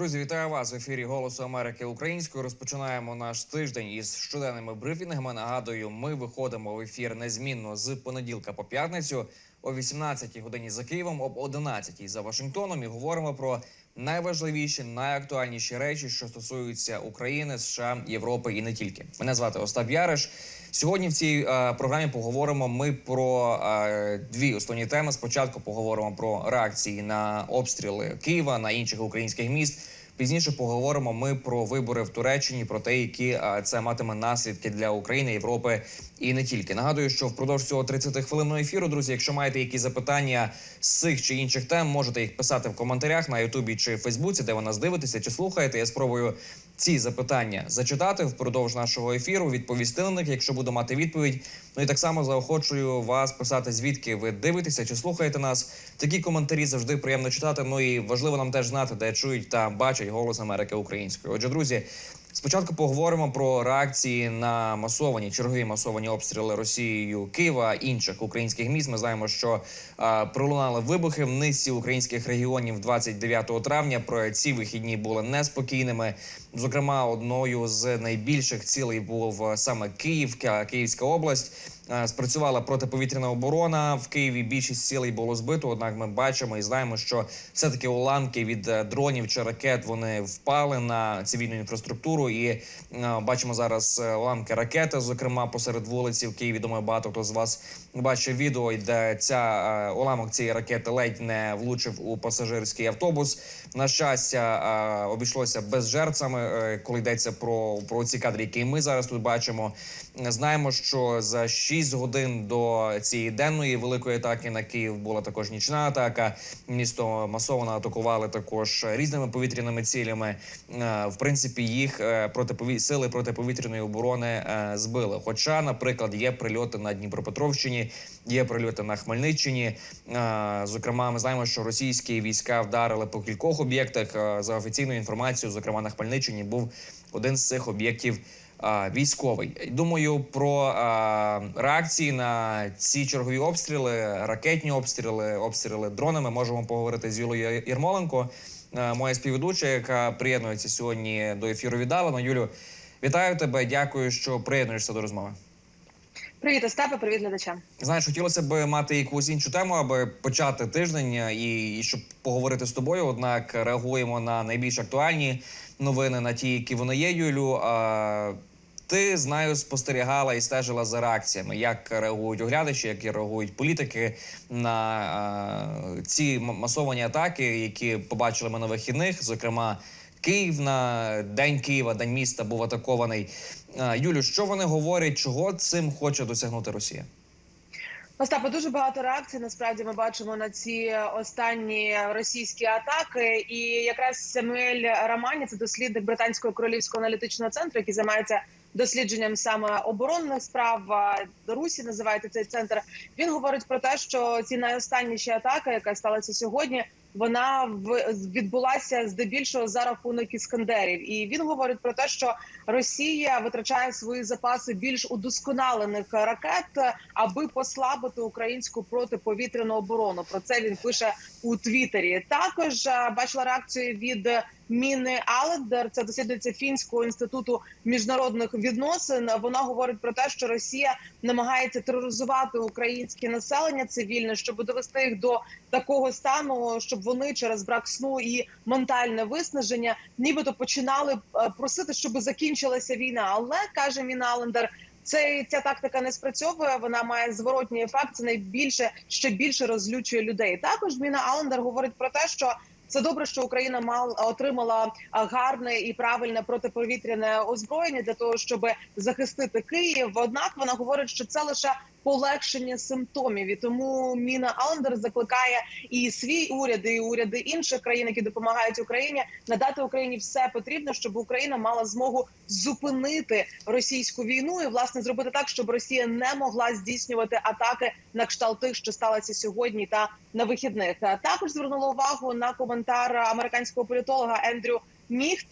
Друзі, вітаю вас в ефірі Голосу Америки українською. Розпочинаємо наш тиждень із щоденними брифінгами. Нагадую, ми виходимо в ефір незмінно з понеділка по п'ятницю о 18-й годині за Києвом, об 11-й за Вашингтоном. І говоримо про найважливіші, найактуальніші речі, що стосуються України, США, Європи і не тільки. Мене звати Остап Яриш. Сьогодні в цій е, програмі поговоримо ми про е, дві основні теми. Спочатку поговоримо про реакції на обстріли Києва на інших українських міст. Пізніше поговоримо ми про вибори в Туреччині, про те, які е, це матиме наслідки для України, Європи і не тільки. Нагадую, що впродовж цього 30 хвилинного ефіру, друзі, якщо маєте якісь запитання з цих чи інших тем, можете їх писати в коментарях на Ютубі чи Фейсбуці, де ви нас дивитеся чи слухаєте. Я спробую ці запитання зачитати впродовж нашого ефіру, відповісти на них, якщо буду мати відповідь. Ну і так само заохочую вас писати, звідки ви дивитеся чи слухаєте нас. Такі коментарі завжди приємно читати. Ну і важливо нам теж знати, де чують та бачать голос Америки українською. Отже, друзі. Спочатку поговоримо про реакції на масовані чергові масовані обстріли Росією Києва інших українських міст. Ми знаємо, що е, пролунали вибухи в низці українських регіонів 29 травня. Про ці вихідні були неспокійними. Зокрема, одною з найбільших цілей був саме Київ, Київська область. Е, Спрацювала протиповітряна оборона в Києві. Більшість цілей було збито. Однак ми бачимо і знаємо, що все таки уламки від е, дронів чи ракет вони впали на цивільну інфраструктуру. І е, бачимо зараз уламки ракети, зокрема посеред вулиці в Києві. Думаю, багато хто з вас бачив відео, де ця уламок цієї ракети ледь не влучив у пасажирський автобус. На щастя, обійшлося без жертв, е, коли йдеться про, про ці кадри, які ми зараз тут бачимо. Знаємо, що за 6 годин до цієї денної великої атаки на Київ була також нічна атака. Місто масово атакували також різними повітряними цілями. Е, В принципі, їх е, протипові сили протиповітряної оборони збили. Хоча, наприклад, є прильоти на Дніпропетровщині, є прильоти на Хмельниччині. Е, Зокрема, ми знаємо, що російські війська вдарили по кількох об'єктах. Е, За офіційною інформацією, зокрема на Хмельниччині, був один з цих об'єктів військовий. Думаю, про а, реакції на ці чергові обстріли, ракетні обстріли, обстріли дронами. Можемо поговорити з Юлією Єрмоленко, е, моя співведуча, яка приєднується сьогодні до ефіру віддалено. Юлю, вітаю тебе. Дякую, що приєднуєшся до розмови. Привіт, Остапе, привіт глядачам. Знаєш, хотілося б мати якусь іншу тему, аби почати тиждень е, і, і щоб поговорити з тобою. Однак реагуємо на найбільш актуальні новини, на ті, які вони є, Юлю. А, ти знаю, спостерігала і стежила за реакціями, як реагують оглядачі, як реагують політики на а, ці масовані атаки, які побачили ми на вихідних. Зокрема, Київ на день Києва, день міста був атакований. А, Юлю, що вони говорять, чого цим хоче досягнути Росія? Остапе, дуже багато реакцій. Насправді ми бачимо на ці останні російські атаки. І якраз Самуель Рамані, це дослідник британського королівського аналітичного центру, який займається дослідженням саме оборонних справ Русі. Називається цей центр. Він говорить про те, що ці найостанніші атаки, яка сталася сьогодні. Вона відбулася здебільшого за рахунок іскандерів, і він говорить про те, що Росія витрачає свої запаси більш удосконалених ракет, аби послабити українську протиповітряну оборону. Про це він пише у Твіттері. Також е, бачила реакцію від Міни Алендер, це дослідниця фінського інституту міжнародних відносин. Вона говорить про те, що Росія намагається тероризувати українське населення цивільне, щоб довести їх до такого стану, щоб вони через брак сну і ментальне виснаження, нібито починали е, просити, щоб закінчилася війна. Але каже Міна Алендер, цей ця тактика не спрацьовує. Вона має зворотній ефект. Це найбільше ще більше розлючує людей. Також Міна Алендер говорить про те, що це добре, що Україна мал отримала гарне і правильне протиповітряне озброєння для того, щоб захистити Київ. Однак вона говорить, що це лише полегшення симптомів. І тому Міна Алендер закликає і свій уряд, і уряди інших країн, які допомагають Україні, надати Україні все потрібне, щоб Україна мала змогу зупинити російську війну і власне зробити так, щоб Росія не могла здійснювати атаки на кшталт тих, що сталося сьогодні та на вихідних. Також звернула увагу на коментар американського політолога Ендрю Міхт.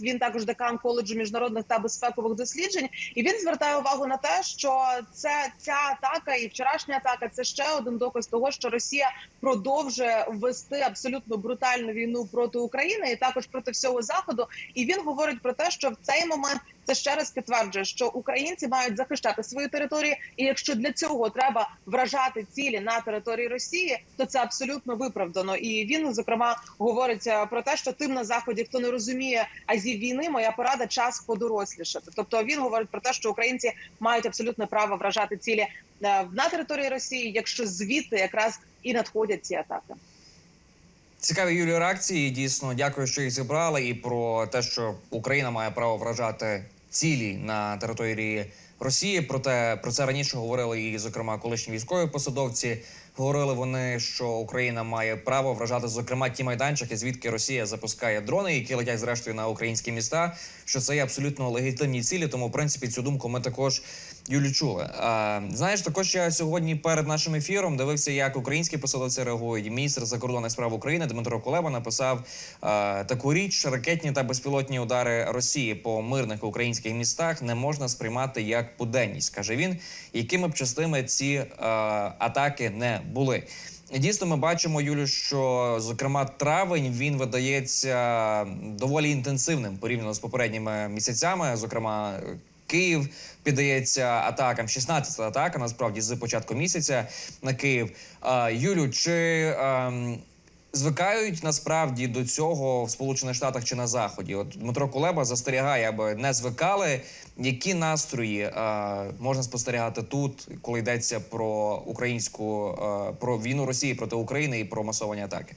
Він також декан коледжу міжнародних та безпекових досліджень. І він звертає увагу на те, що це ця атака і вчорашня атака це ще один доказ того, що Росія продовжує вести абсолютно брутальну війну проти України і також проти всього заходу. І він говорить про те, що в цей момент це ще раз підтверджує, що українці мають захищати свої території, і якщо для цього треба вражати цілі на території Росії, то це абсолютно виправдано. І він зокрема говорить е, про те, що тим на заході, хто не розуміє азів війни, моя порада час подорослішати. Тобто він говорить про те, що українці мають абсолютне право вражати цілі е, на території Росії, якщо звідти якраз і надходять ці атаки. Цікаві Юлі реакції. Дійсно, дякую, що їх зібрали, і про те, що Україна має право вражати цілі на території Росії. Проте про це раніше говорили і, зокрема, колишні військові посадовці. Говорили вони, що Україна має право вражати зокрема ті майданчики, звідки Росія запускає дрони, які летять зрештою на українські міста. Що це є абсолютно легітимні цілі. Тому, в принципі, цю думку ми також Юлі чули. Знаєш, також я сьогодні перед нашим ефіром дивився, як українські посадовці реагують. Міністр закордонних справ України Дмитро Кулеба написав таку річ: ракетні та безпілотні удари Росії по мирних українських містах не можна сприймати як буденність, каже він, якими б частими ці а, атаки не були. Дійсно, ми бачимо, Юлю, що зокрема травень він видається доволі інтенсивним порівняно з попередніми місяцями. Зокрема, Київ піддається атакам. 16-та атака насправді з початку місяця на Київ. Юлю, чи ем, звикають насправді до цього в Сполучених Штатах чи на Заході? От Дмитро Кулеба застерігає, аби не звикали. Які настрої е, можна спостерігати тут, коли йдеться про українську е, про війну Росії проти України і про масовані атаки?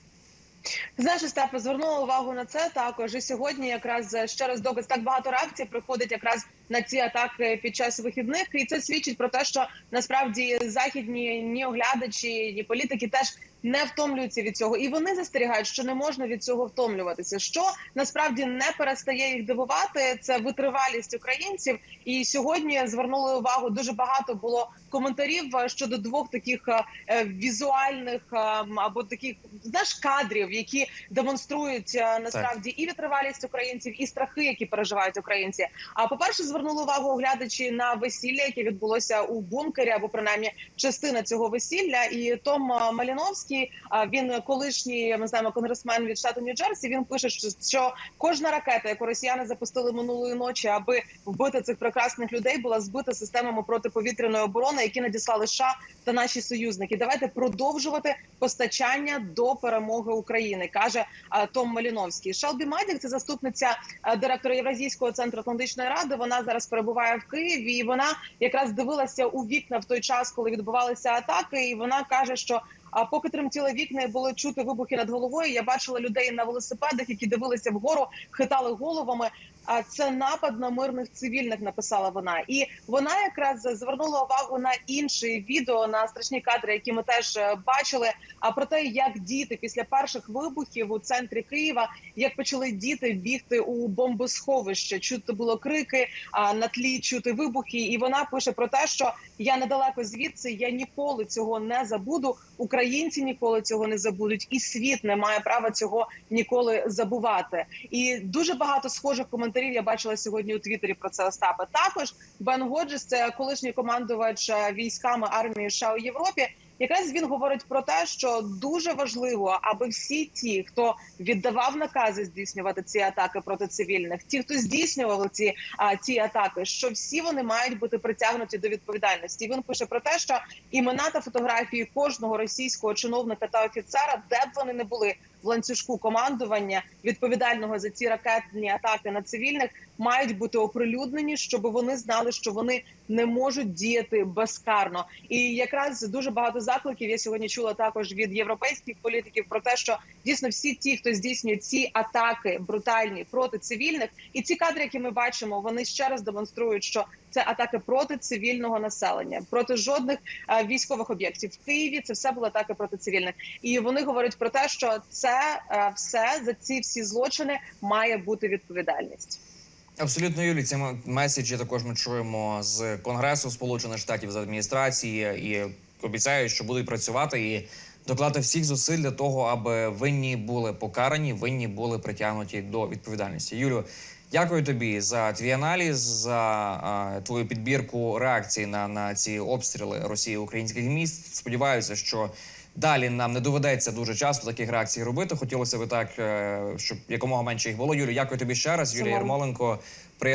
Знаєш, Остапе, звернула увагу на це також. І сьогодні якраз ще раз доказ так багато реакцій приходить якраз на ці атаки під час вихідних, і це свідчить про те, що насправді західні ні оглядачі, ні політики теж не втомлюються від цього, і вони застерігають, що не можна від цього втомлюватися. Що насправді не перестає їх дивувати, це витривалість українців. І сьогодні звернули увагу дуже багато було коментарів е, щодо двох таких е, візуальних е, або таких знаєш кадрів, які демонструють насправді і витривалість українців, і страхи, які переживають українці. А по перше, звернули увагу оглядачі на весілля, яке відбулося у бункері, або принаймні частина цього весілля. І Том Маліновський, е, він колишній ми знаємо конгресмен від штату Нью-Джерсі. Він пише, що, кожна ракета, яку росіяни запустили минулої ночі, аби вбити цих прекрасних людей, була збита системами протиповітряної оборони, які надіслали США та наші союзники. Давайте продовжувати постачання до перемоги України, каже Том Маліновський. Шалбі Мадік, це заступниця директора Євразійського центру Атлантичної ради. Вона зараз перебуває в Києві. і Вона якраз дивилася у вікна в той час, коли відбувалися атаки. І вона каже, що а поки тремтіли вікна і було чути вибухи над головою. Я бачила людей на велосипедах, які дивилися вгору, хитали головами. А це напад на мирних цивільних, написала вона, і вона якраз звернула увагу на інші відео на страшні кадри, які ми теж е, бачили. А про те, як діти після перших вибухів у центрі Києва, як почали діти бігти у бомбосховище, чути було крики, а на тлі чути вибухи. І вона пише про те, що я недалеко звідси, я ніколи цього не забуду. Українці ніколи цього не забудуть, і світ не має права цього ніколи забувати. І дуже багато схожих коментарів я бачила сьогодні у Твіттері про це Остапа. Також Бен Годжес, це колишній командувач е, військами армії США у Європі. Якраз він говорить про те, що дуже важливо, аби всі ті, хто віддавав накази здійснювати ці атаки проти цивільних, ті, хто здійснював ці а, ці атаки, що всі вони мають бути притягнуті до відповідальності. Він пише про те, що імена та фотографії кожного російського чиновника та офіцера, де б вони не були в ланцюжку командування відповідального за ці ракетні атаки на цивільних, мають бути оприлюднені, щоб вони знали, що вони не можуть діяти безкарно. І якраз дуже багато закликів я сьогодні чула також від європейських політиків про те, що дійсно всі ті, хто здійснює ці атаки брутальні проти цивільних, і ці кадри, які ми бачимо, вони ще раз демонструють, що це атаки проти цивільного населення, проти жодних е, військових об'єктів в Києві. Це все були атаки проти цивільних, і вони говорять про те, що це е, все за ці всі злочини має бути відповідальність. Абсолютно Юлі, ці меседжі також ми чуємо з Конгресу Сполучених Штатів з адміністрації і обіцяють, що будуть працювати і доклати всіх зусиль для того, аби винні були покарані, винні були притягнуті до відповідальності. Юлю, дякую тобі за твій аналіз, за а, твою підбірку реакції на, на ці обстріли Росії українських міст. Сподіваюся, що далі нам не доведеться дуже часто таких реакцій робити. Хотілося би так, е, щоб якомога менше їх було. Юлі, дякую тобі ще раз. Юлія Ярмоленко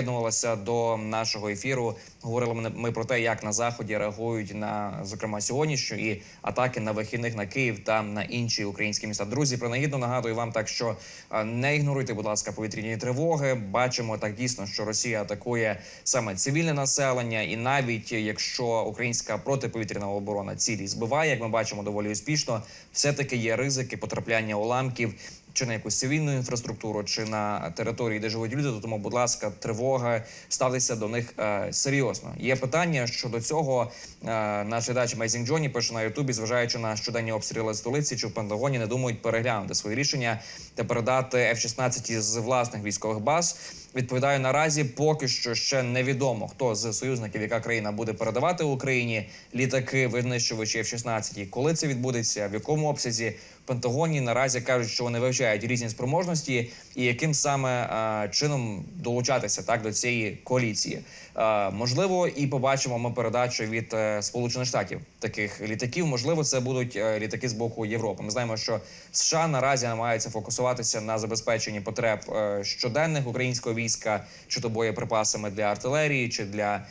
приєднувалася до нашого ефіру. Говорили ми- про те, як на заході реагують на зокрема сьогоднішню і атаки на вихідних на Київ та на інші українські міста. Друзі, принагідно нагадую вам так, що е, не ігноруйте, будь ласка, повітряні тривоги. Бачимо так дійсно, що Росія атакує саме цивільне населення, і навіть якщо українська протиповітряна оборона цілі збиває, як ми бачимо, доволі успішно, все таки є ризики потрапляння уламків чи на якусь цивільну інфраструктуру, чи на території, де живуть люди. То Тому, будь ласка, тривога, ставтеся до них е, серйозно. Є питання щодо цього. Е, наш глядач Мейзінг Джоні пише на Ютубі, зважаючи на щоденні обстріли столиці, чи в Пентагоні не думають переглянути свої рішення та передати F-16 з власних військових баз. Відповідаю наразі, поки що ще невідомо, хто з союзників, яка країна буде передавати Україні літаки, винищувачі F-16. І Коли це відбудеться, в якому обсязі Пентагоні наразі кажуть, що вони вивчають різні спроможності, і яким саме е, чином долучатися так до цієї коаліції. Е, можливо, і побачимо ми передачу від е, Сполучених Штатів таких літаків. Можливо, це будуть е, літаки з боку Європи. Ми знаємо, що США наразі намагаються фокусуватися на забезпеченні потреб е, щоденних українського війська, чи то боєприпасами для артилерії, чи для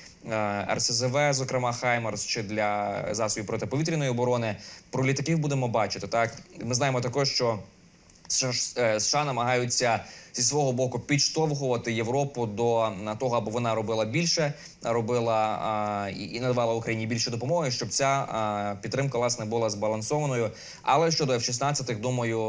РСЗВ, зокрема Хаймарс, чи для засобів протиповітряної оборони. Про літаків будемо бачити. Так ми знаємо також, що США, е, намагаються зі свого боку підштовхувати Європу до того, аби вона робила більше, робила і, надавала Україні більше допомоги, щоб ця підтримка власне була збалансованою. Але щодо F-16, думаю,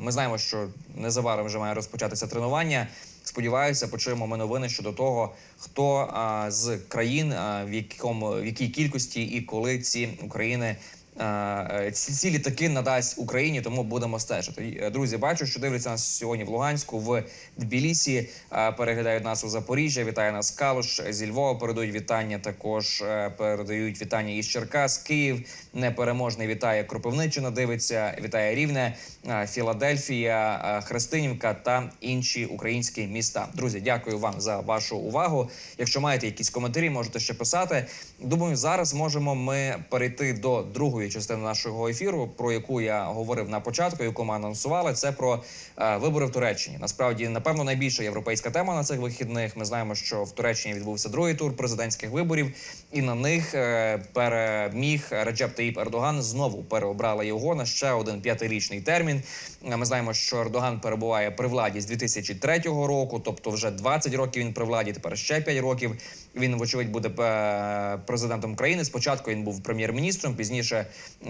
ми знаємо, що незабаром вже має розпочатися тренування. Сподіваюся, почуємо ми новини щодо того, хто а, з країн а, в якому в якій кількості і коли ці України. Е, Ці, ці літаки надасть Україні, тому будемо стежити. Е, Друзі, бачу, що дивляться нас сьогодні в Луганську, в Тбілісі, е, переглядають нас у Запоріжжя. Вітає нас Калуш зі Львова. Передають вітання. Також е, передають вітання із Черкас, Київ. Непереможний вітає Кропивниччина. Дивиться, вітає Рівне, е, Філадельфія, е, Христинівка та інші українські міста. Друзі, дякую вам за вашу увагу. Якщо маєте якісь коментарі, можете ще писати. Думаю, зараз можемо ми перейти до другої частини нашого ефіру, про яку я говорив на початку, яку ми анонсували. Це про е, вибори в Туреччині. Насправді, напевно, найбільша європейська тема на цих вихідних. Ми знаємо, що в Туреччині відбувся другий тур президентських виборів, і на них е, переміг Реджеп Таїп Ердоган. Знову переобрали його на ще один п'ятирічний термін. Е, Ми знаємо, що Ердоган перебуває при владі з 2003 року, тобто вже 20 років він при владі. Тепер ще 5 років. Він вочевидь буде е, президентом країни. Спочатку він був прем'єр-міністром, пізніше е,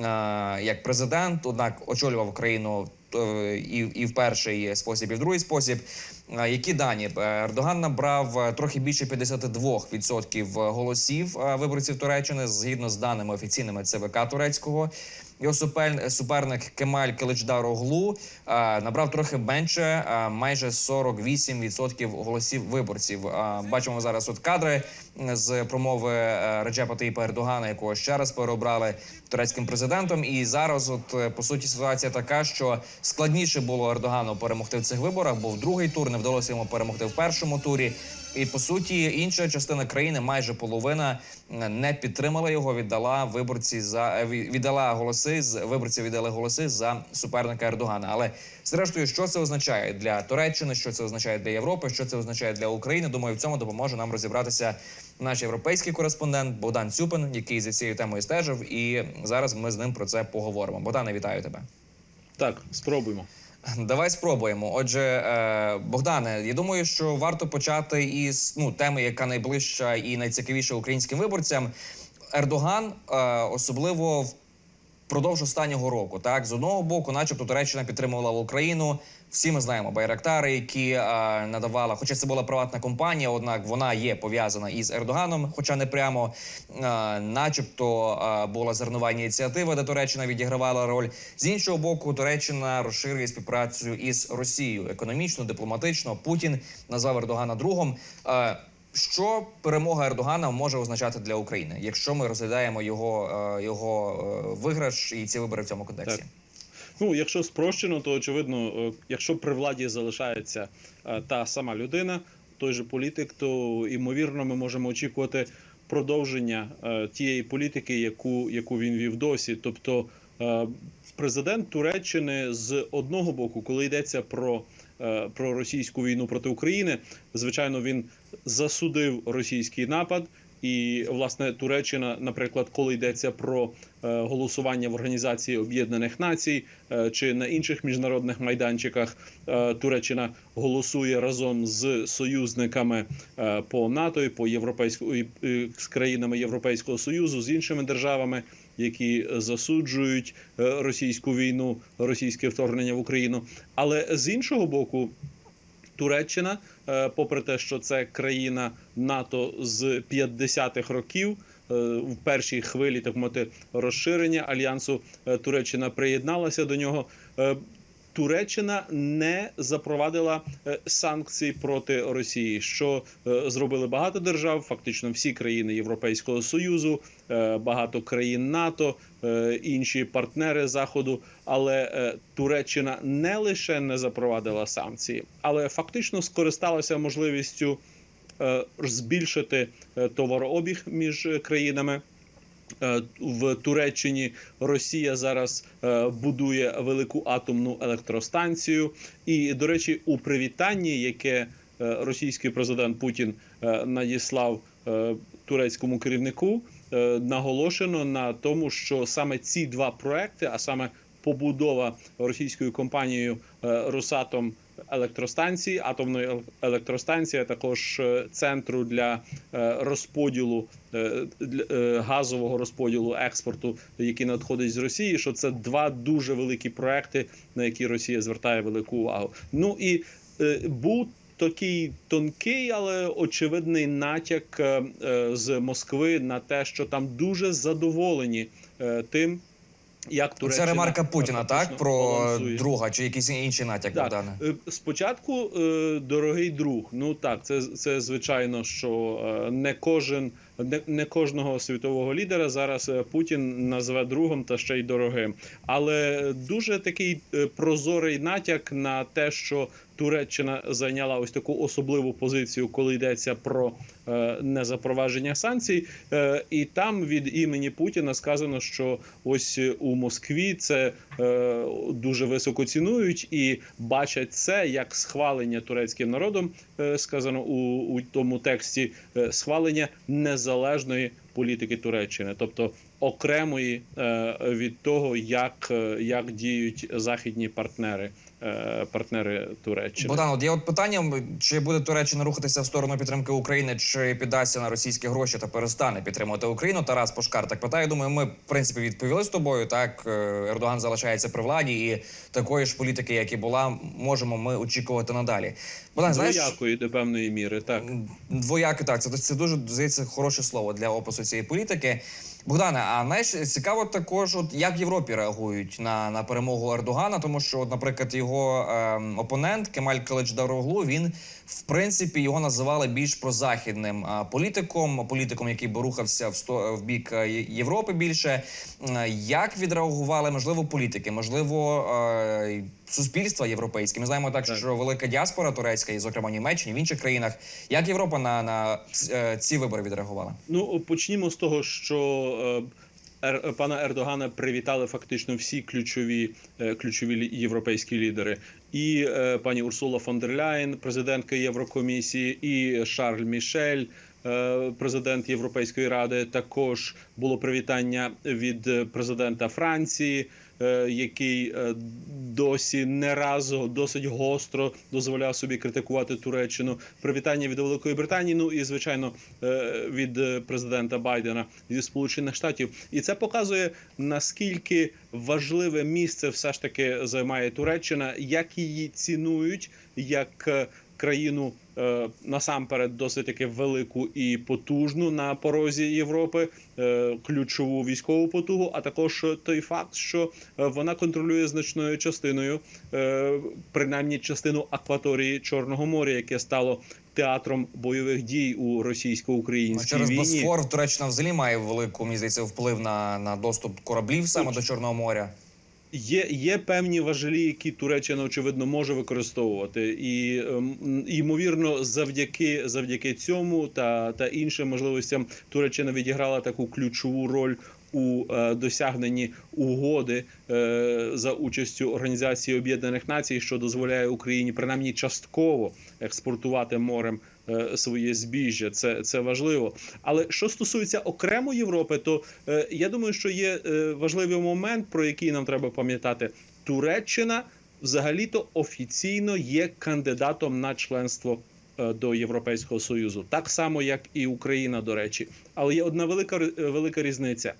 як президент. Однак очолював країну е, і, в перший спосіб, і в другий спосіб. Які дані Ердоган набрав трохи більше 52% голосів виборців Туреччини згідно з даними офіційними ЦВК турецького. Його супер- суперник Кемаль Келичдароглу е, набрав трохи менше, е, майже 48% голосів виборців. Е, Бачимо зараз от кадри з промови е, Реджепа Таїпа Ердогана, якого ще раз переобрали турецьким президентом. І зараз, от е, по суті, ситуація така, що складніше було Ердогану перемогти в цих виборах, бо в другий тур не вдалося йому перемогти в першому турі. І по суті, інша частина країни, майже половина, не підтримала його. Віддала виборці за е, віддала голоси з виборці. Віддали голоси за суперника Ердогана. Але зрештою, що це означає для Туреччини, що це означає для Європи, що це означає для України? Думаю, в цьому допоможе нам розібратися наш європейський кореспондент Богдан Цюпин, який за цією темою стежив. І зараз ми з ним про це поговоримо. Богдане, вітаю тебе. Так, спробуємо. Давай спробуємо. Отже, е, Богдане, я думаю, що варто почати із ну теми, яка найближча і найцікавіша українським виборцям. Ердоган, особливо особливо впродовж останнього року, так з одного боку, начебто, Туреччина підтримувала Україну. Всі ми знаємо байрактари, які е, надавала, хоча це була приватна компанія, однак вона є пов'язана із Ердоганом, хоча не прямо, е, начебто е, була зернова ініціатива, де Туреччина відігравала роль. З іншого боку, Туреччина розширює співпрацю із Росією економічно, дипломатично. Путін назвав Ердогана другом. Е, що перемога Ердогана може означати для України, якщо ми розглядаємо його, е, його е, виграш і ці вибори в цьому контексті? Так. Ну, якщо спрощено, то очевидно, е, якщо при владі залишається та сама людина, той же політик, то ймовірно ми можемо очікувати продовження тієї політики, яку, яку він вів досі. Тобто президент Туреччини з одного боку, коли йдеться про, про російську війну проти України, звичайно, він засудив російський напад. І власне Туреччина, наприклад, коли йдеться про е, голосування в Організації Об'єднаних Націй е, чи на інших міжнародних майданчиках, е, Туреччина голосує разом з союзниками по НАТО і по європейську і, з країнами Європейського союзу з іншими державами, які засуджують російську війну, російське вторгнення в Україну. Але з іншого боку, Туреччина, е, попри те, що це країна НАТО з 50-х років. е, В першій хвилі так мати розширення альянсу е, Туреччина приєдналася до нього. Туреччина не запровадила е, санкцій проти Росії, що е, зробили багато держав, фактично всі країни Європейського союзу, е, багато країн НАТО, інші партнери Заходу. Але Туреччина не лише не запровадила санкції, але фактично скористалася можливістю збільшити товарообіг між країнами. Е, В Туреччині Росія зараз е, будує велику атомну електростанцію. І, до речі, у привітанні, яке е, російський президент Путін надіслав турецькому керівнику, наголошено на тому, що саме ці два проекти, а саме побудова російською компанією Росатом електростанції, атомної електростанції, а також е, центру для е, розподілу е, для- газового розподілу експорту, який надходить з Росії. Що це два дуже великі проекти, на які Росія звертає велику увагу. Ну і був такий тонкий, але очевидний натяк з Москви на те, що там дуже задоволені тим. Як Туреччина Це ремарка Путіна, так про балансує. друга чи якийсь інший натяк, Так. Богдане? Е, Спочатку, е, дорогий друг, ну так, це, це звичайно, що е, не кожен, не, не кожного світового лідера зараз е, Путін назве другом та ще й дорогим. Але дуже такий е, прозорий натяк на те, що Туреччина зайняла ось таку особливу позицію, коли йдеться про е, незапровадження санкцій. І там від імені Путіна сказано, що ось у Москві це дуже високо цінують і бачать це як схвалення турецьким народом. сказано у, у тому тексті схвалення незалежної політики Туреччини, тобто окремої е, від того, як, е, як діють західні партнери, е, партнери Туреччини. Богдан, от є от питання: чи буде Туреччина рухатися в сторону підтримки України, чи піддасться на російські гроші та перестане підтримувати Україну? Тарас Пошкар так питає. Думаю, ми в принципі відповіли з тобою. Так Ердоган залишається при владі, і такої ж політики, як і була, можемо ми очікувати надалі. Богдан, знаєш, Двоякої до певної міри, так. Двояки, так. Це, це дуже здається хороше слово для опису цієї політики. Богдане, а знаєш, цікаво також, от як в Європі реагують на, на перемогу Ердогана, тому що, от, наприклад, його е, опонент Кемаль Калич Дароглу, він в принципі його називали більш прозахідним політиком, політиком, який би рухався в сто в бік е, Європи більше. Е, Як відреагували можливо політики, можливо, е, суспільства європейське? Ми знаємо так, що велика діаспора турецька, і зокрема Німеччині, в інших країнах. Як Європа на, на ці вибори відреагувала? Ну почнімо з того, що пана Ердогана привітали фактично всі ключові е, ключові європейські лідери. І е, пані Урсула фон дер Ляєн, президентка Єврокомісії, і Шарль Мішель, е, президент Європейської ради. Також було привітання від президента Франції, який е, досі не раз досить гостро дозволяв собі критикувати Туреччину. Привітання від Великої Британії. Ну і звичайно е, від е, президента Байдена зі Сполучених Штатів. І це показує наскільки важливе місце все ж таки займає Туреччина, як її цінують, як е, країну е, насамперед досить таки велику і потужну на порозі Європи, е, ключову військову потугу, а також той факт, що е, вона контролює значною частиною, е, принаймні частину акваторії Чорного моря, яке стало театром бойових дій у Ну, російсько-українській Через війні. Босфор Туреччина взагалі має велику мені здається, вплив на, на доступ кораблів саме Оч- до Чорного моря. Є, є певні важелі, які Туреччина очевидно може використовувати, і ем, ймовірно, завдяки завдяки цьому та, та іншим можливостям Туреччина відіграла таку ключову роль у е, досягненні угоди е, за участю Організації Об'єднаних Націй, що дозволяє Україні принаймні частково експортувати морем своє збіжжя. Це, це важливо. Але що стосується окремо Європи, то е, я думаю, що є е, важливий момент, про який нам треба пам'ятати. Туреччина взагалі-то офіційно є кандидатом на членство е, до Європейського союзу, так само як і Україна, до речі. Але є одна велика е, велика різниця.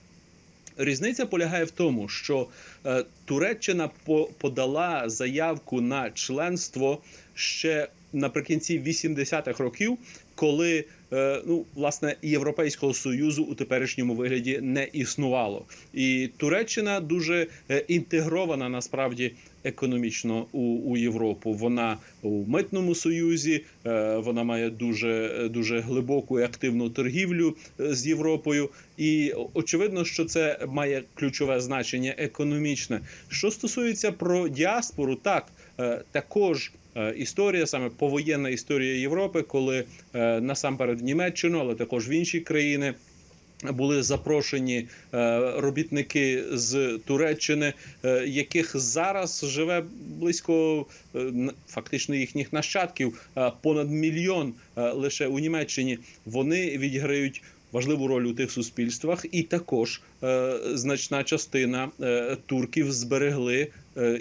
Різниця полягає в тому, що е, Туреччина по- подала заявку на членство ще наприкінці 80-х років, коли е, ну власне Європейського союзу у теперішньому вигляді не існувало, і Туреччина дуже е, інтегрована насправді економічно у, у Європу. Вона у митному союзі, е, вона має дуже дуже глибоку і активну торгівлю з Європою, і очевидно, що це має ключове значення економічне. Що стосується про діаспору, так також. Е, Історія саме повоєнна історія Європи, коли е, насамперед в Німеччину, але також в інші країни були запрошені е, робітники з Туреччини, яких зараз живе близько фактично їхніх нащадків, понад мільйон лише у Німеччині. Вони відіграють. Важливу роль у тих суспільствах, і також значна частина турків зберегли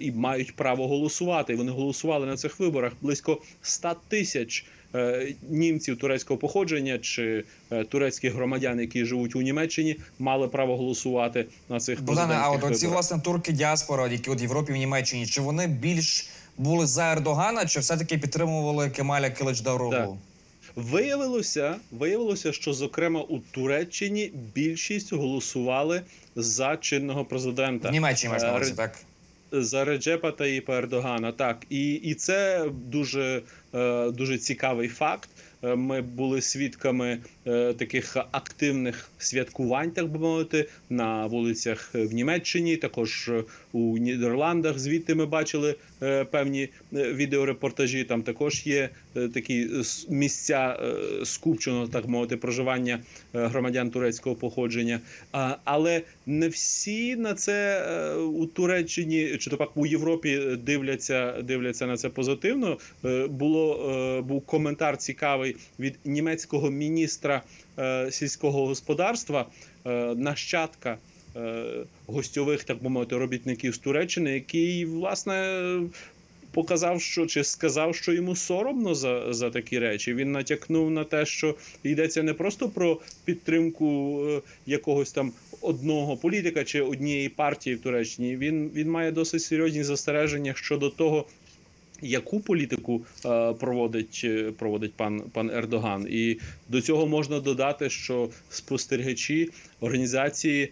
і мають право голосувати. І Вони голосували на цих виборах. Близько 100 тисяч е, німців турецького походження чи е, турецьких громадян, які живуть у Німеччині, мали право голосувати на цих Богдане, а от оці власне турки діаспора, які от в Європі в Німеччині, чи вони більш були за Ердогана, чи все-таки підтримували Кемаля Киличдаругу? Так. Виявилося, виявилося, що зокрема у Туреччині більшість голосували за чинного президента. В Німеччині маєш на Е, увазі, Ре- так? За Реджепа Таїпа Ердогана. Так, і, і це дуже, е, дуже цікавий факт. Е, Ми були свідками е, таких активних святкувань, так би мовити, на вулицях в Німеччині, також у Нідерландах. Звідти ми бачили певні е, відеорепортажі. Там також є е, такі е, місця е, скупченого, так мовити, проживання е, громадян турецького походження. Але не всі на це е, у Туреччині чи то пак у Європі е, дивляться, дивляться на це позитивно. Е, Було е, був коментар цікавий від німецького міністра е, сільського господарства, е, нащадка. Е, Гостьових, так би мовити, робітників з Туреччини, який власне показав, що чи сказав, що йому соромно за, за такі речі. Він натякнув на те, що йдеться не просто про підтримку е, якогось там одного політика чи однієї партії в Туреччині. Він, він має досить серйозні застереження щодо того. Яку політику е, проводить, проводить пан пан Ердоган, і до цього можна додати, що спостерігачі організації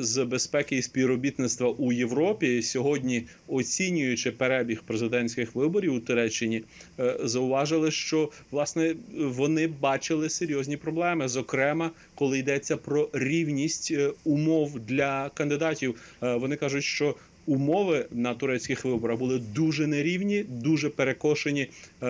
з безпеки і співробітництва у Європі сьогодні, оцінюючи перебіг президентських виборів у Туреччині, е, зауважили, що власне вони бачили серйозні проблеми, зокрема, коли йдеться про рівність е, умов для кандидатів. Е, Вони кажуть, що умови на турецьких виборах були дуже нерівні, дуже перекошені е,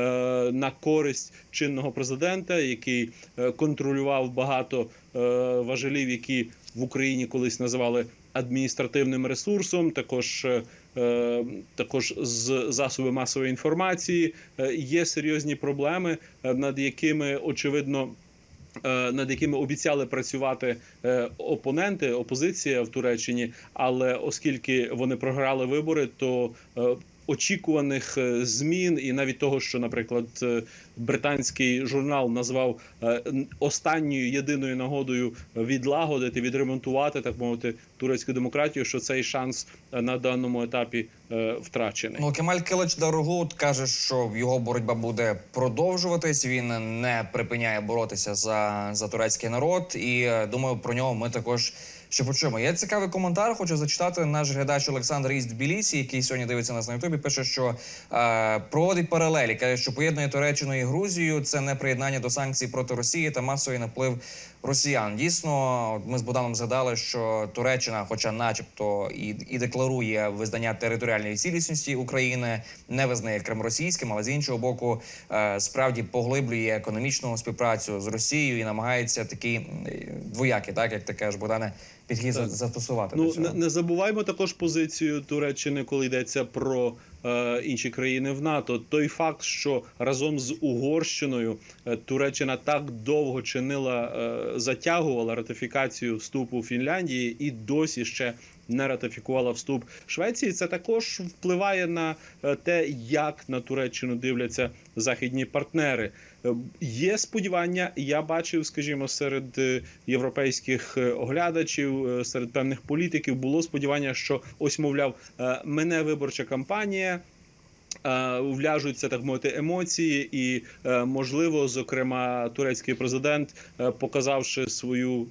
на користь чинного президента, який е, контролював багато е, важелів, які в Україні колись називали адміністративним ресурсом. Також е, е, також з засоби масової інформації Е, є серйозні проблеми, над якими очевидно. Над якими обіцяли працювати опоненти, опозиція в Туреччині, але оскільки вони програли вибори, то очікуваних е, змін і навіть того, що, наприклад, е, британський журнал назвав е, останньою єдиною нагодою відлагодити, відремонтувати, так мовити, турецьку демократію, що цей шанс на даному етапі втрачений. Ну, Кемаль Килич Даругут каже, що його боротьба буде продовжуватись. Він не припиняє боротися за, за турецький народ. І думаю, про нього ми також що почуємо. Є цікавий коментар. Хочу зачитати наш глядач Олександр Іст Тбілісі, який сьогодні дивиться нас на Ютубі. Пише, що е, проводить паралелі. каже, що поєднує Туреччину і Грузію. Це не приєднання до санкцій проти Росії та масовий наплив росіян. Дійсно, ми з Богданом згадали, що Туреччина, хоча, начебто, і, і декларує визнання територіальної цілісності України, не визнає Крим російським, але з іншого боку, е, справді поглиблює економічну співпрацю з Росією і намагається такий м, двоякий, так як ти кажеш, Богдане, підхід Так. застосувати. до Ну цього. не, не забуваймо також позицію Туреччини, коли йдеться про е, інші країни в НАТО. Той факт, що разом з Угорщиною е, Туреччина так довго чинила, е, затягувала ратифікацію вступу Фінляндії і досі ще. Не ратифікувала вступ Швеції. Це також впливає на е, те, як на Туреччину дивляться західні партнери. Е, Є сподівання, я бачив, скажімо, серед е, європейських е, оглядачів, серед певних політиків було сподівання, що ось, мовляв, мене виборча кампанія. Е, Вляжуться так мовити емоції, і е, можливо, зокрема, турецький президент, е, показавши свою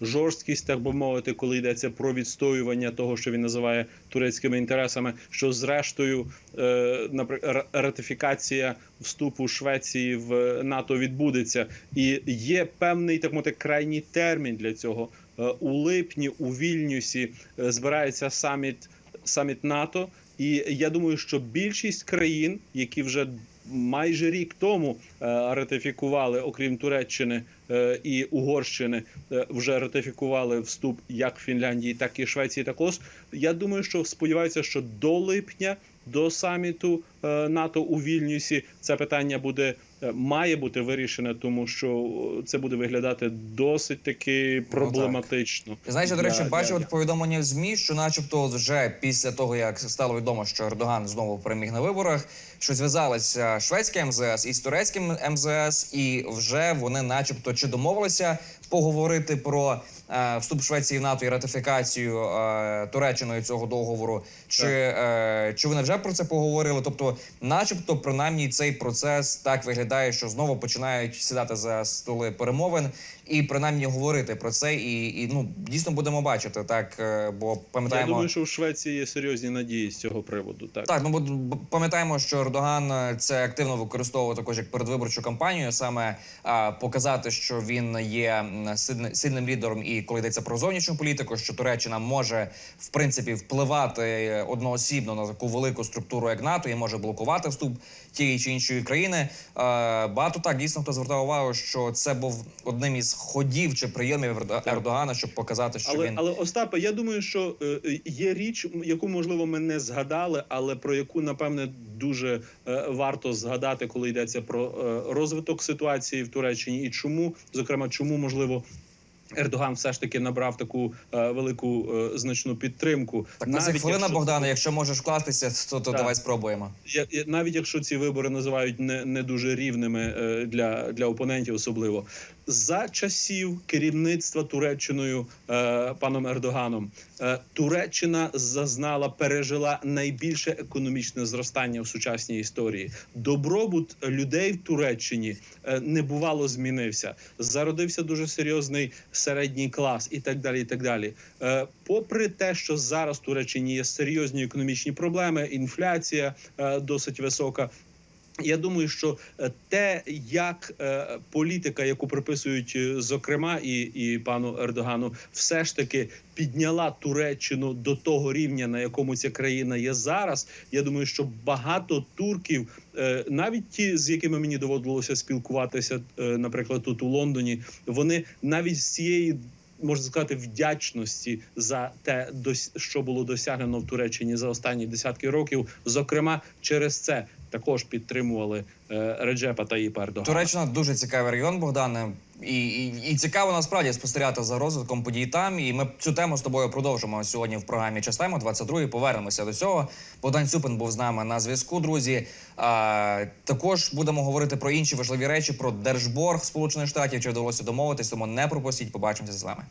жорсткість, так би мовити, коли йдеться про відстоювання того, що він називає турецькими інтересами, що зрештою, ратифікація вступу Швеції в НАТО відбудеться, і є певний так мовити крайній термін для цього. У липні у Вільнюсі збирається саміт саміт НАТО. І я думаю, що більшість країн, які вже майже рік тому е, ратифікували, окрім Туреччини е, і Угорщини, е, вже ратифікували вступ як Фінляндії, так і Швеції. Також я думаю, що сподіваються, що до липня. До саміту НАТО у Вільнюсі це питання буде має бути вирішене, тому що е, це буде виглядати досить таки проблематично. Знаєш, я, до речі, для- бачив для- повідомлення в ЗМІ, що, начебто, вже після того, як стало відомо, що Ердоган знову переміг на виборах, що зв'язалися шведське МЗС із турецьким МЗС, і вже вони, начебто, чи домовилися поговорити про е, вступ Швеції в НАТО і ратифікацію е, Туреччиною цього договору, чи, е, чи вони вже про це поговорили? Тобто, начебто, принаймні, цей процес так виглядає, що знову починають сідати за столи перемовин і принаймні говорити про це, і, і ну дійсно будемо бачити так. е, Бо Я пам'ятаємо, думаю, що в Швеції є серйозні надії з цього приводу. Так, так, ну бо пам'ятаємо, що Ердоган е, це активно використовував також як передвиборчу кампанію, саме а, показати, що він є сильним лідером, і коли йдеться про зовнішню політику, що Туреччина може в принципі впливати е, одноосібно на таку велику структуру, як НАТО, і може блокувати вступ тієї чи іншої країни. Е, Багато так дійсно хто звертав увагу, що це був одним із ходів чи прийомів Ердогана, щоб показати, що але він але Остапе, я думаю, що е, є річ, яку можливо ми не згадали, але про яку напевне дуже е, варто згадати, коли йдеться про розвиток ситуації в Туреччині, і чому, зокрема, чому можливо. Ердоган все ж таки набрав таку е, велику е, значну підтримку. так на Навіть хвилина, якщо- Богдана. Якщо можеш вкластися, то, то давай спробуємо. Я- я- навіть якщо ці вибори називають не, не дуже рівними е, для, для опонентів, особливо за часів керівництва Туреччиною е, паном Ердоганом, е, Туреччина зазнала, пережила найбільше економічне зростання в сучасній історії. Добробут людей в Туреччині е, небувало змінився. Зародився дуже серйозний середній клас, і так далі. І так далі. Е, попри те, що зараз в Туреччині є серйозні економічні проблеми, інфляція е, досить висока. Я думаю, що е, те, як е, політика, яку приписують, е, зокрема, і, і пану Ердогану, все ж таки підняла Туреччину до того рівня, на якому ця країна є зараз. Я думаю, що багато турків, навіть ті, з якими мені доводилося спілкуватися, наприклад, тут у Лондоні, вони навіть з цієї. Можна сказати, вдячності за те, що було досягнено в Туреччині за останні десятки років. Зокрема, через це також підтримували е, Реджепа Таїпа Ердогана. Туреччина дуже цікавий регіон, Богдане. І, і, і цікаво насправді спостерігати за розвитком подій там. І ми цю тему з тобою продовжимо сьогодні в програмі Частемо 22 Повернемося до цього. Богдан Цюпин був з нами на зв'язку. Друзі. А, також будемо говорити про інші важливі речі: про держборг Сполучених Штатів. Чи вдалося домовитись, тому не пропустіть. Побачимося з вами.